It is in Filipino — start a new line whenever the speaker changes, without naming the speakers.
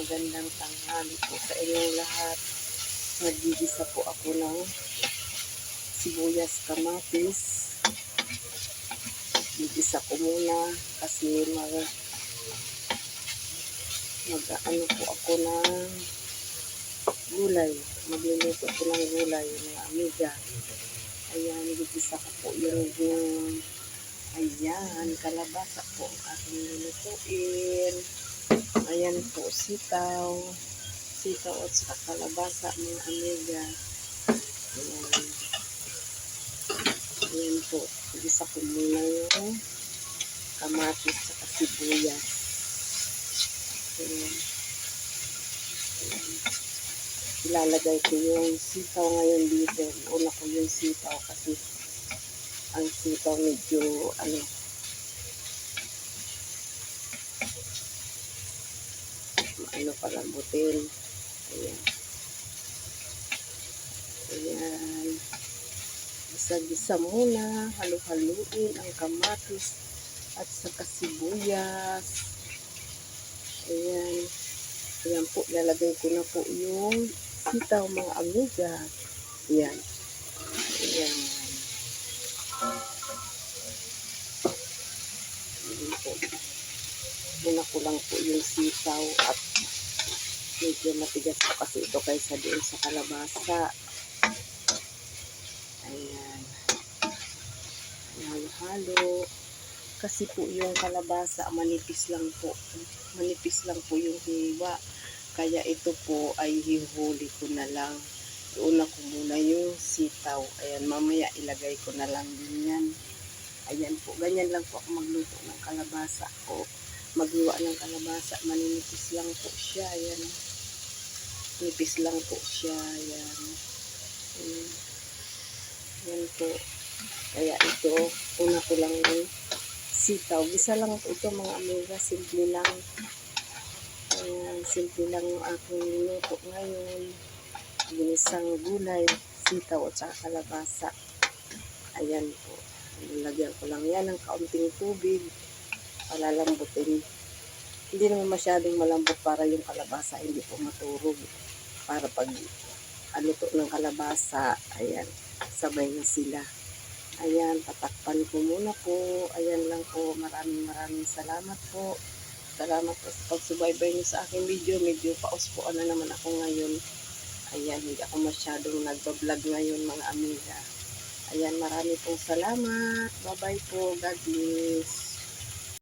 magandang tanghali po sa inyong lahat. Nagigisa po ako ng sibuyas kamatis. Gigisa ko muna kasi mag mag ano po ako ng gulay. Magluluto ko ng gulay mga amiga. Ayan, gigisa ko po yung, yung ayan, kalabasa po ang aking lulutuin. Ayan po, sitaw. Sitaw at saka kalabasa, mga amiga. Ayan. Ayan po. Gisa ko muna yung kamatis at sibuyas. Ayan. Ayan. Ilalagay ko yung sitaw ngayon dito. Una ko yung sitaw kasi ang sitaw medyo ano ano palambutin. Ayan. Ayan. Gisa-gisa muna. Halu-haluin ang kamatis at saka sibuyas. Ayan. Ayan po. Lalagay ko na po yung sitaw mga amiga. Ayan. Ayan Muna ko lang po yung sitaw at medyo matigas po kasi ito kaysa doon sa kalabasa. Ayan. Halo-halo. Kasi po yung kalabasa, manipis lang po. Manipis lang po yung hiwa. Kaya ito po ay hihuli ko na lang. Una ko muna yung sitaw. Ayan, mamaya ilagay ko na lang din yan. Ayan po, ganyan lang po ako magluto ng kalabasa ko. Maghiwa ng kalabasa, maninipis lang po siya. Ayan. Nipis lang po siya. Ayan. Ayan. Ayan po. Kaya ito, una ko lang yung sitaw. Gisa lang po ito mga amiga. Simple lang. Ayan, simple lang yung aking luto ngayon. Ginisang gulay, sitaw at saka kalabasa. Ayan po. Nilagyan ko lang yan ng kaunting tubig. Palalambutin. Hindi naman masyadong malambot para yung kalabasa hindi po maturog. Para pag aluto ng kalabasa, ayan, sabay na sila. Ayan, tatakpan ko muna po. Ayan lang po. Maraming maraming salamat po. Salamat po sa pagsubaybay niyo sa aking video. Medyo pauspuan na naman ako ngayon. Ayan, hindi ako masyadong nagbablog ngayon mga amiga. Ayan, marami pong salamat. Bye-bye po. God bless.